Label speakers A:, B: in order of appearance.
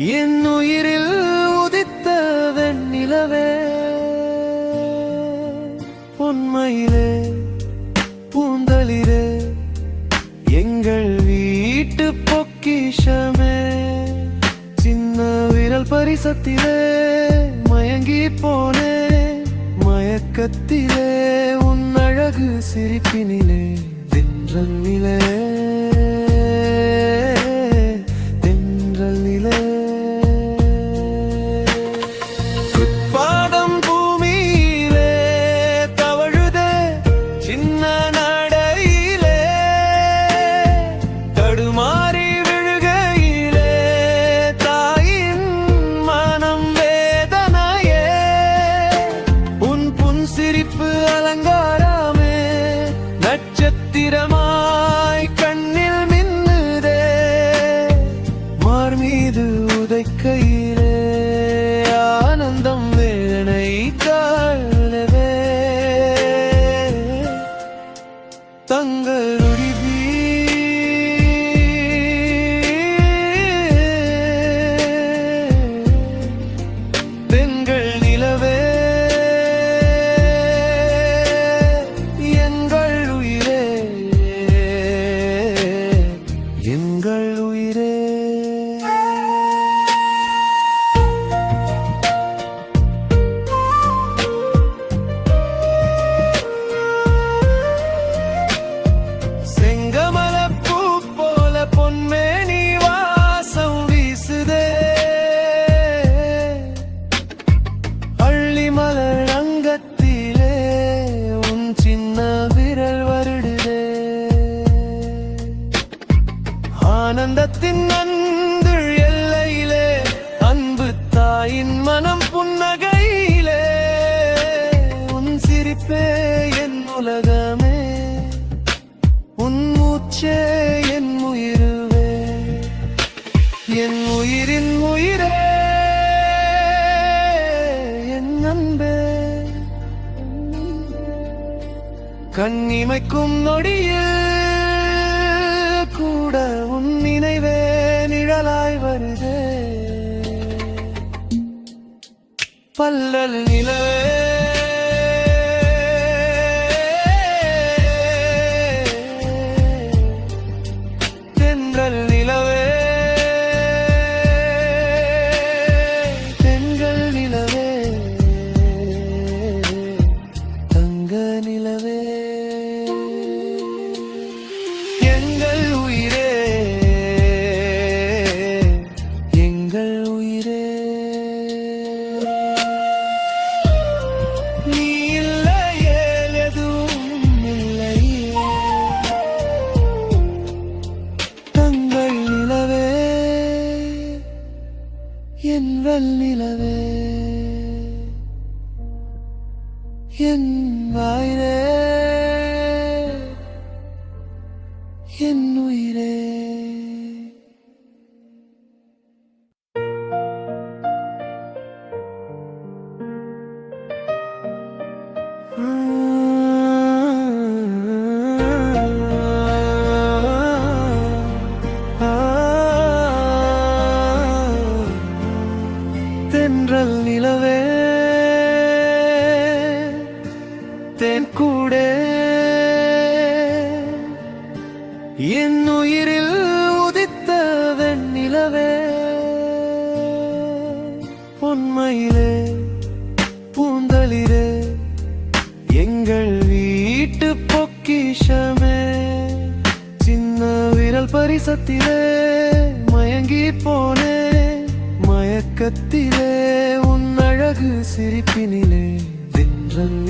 A: என் உயிரில் உதித்த வெண்ணிலவே உண்மையிலே பூந்தளிரே எங்கள் வீட்டு பொக்கிஷமே. சின்ன விரல் பரிசத்திலே மயங்கி போனே மயக்கத்திலே உன் அழகு சிரிப்பினிலே தென்றல் நட்சத்திரமா எங்கள் உயிரே என் உயிரின் உயிரே என் அன்பே. கண்ணிமைக்கும் நொடியில் கூட உன் நினைவே நிழலாய் வருதே. பல்லல் நிலவே நிலவே என் வாயிலே என் உயிரில் உதித்த வெண்ணிலவே உண்மையிலே பூந்தளிரே எங்கள் வீட்டு பொக்கிஷமே. சின்ன விரல் பரிசத்திலே மயங்கி போனே மயக்கத்திலே உன் அழகு சிரிப்பினிலே தின்றன்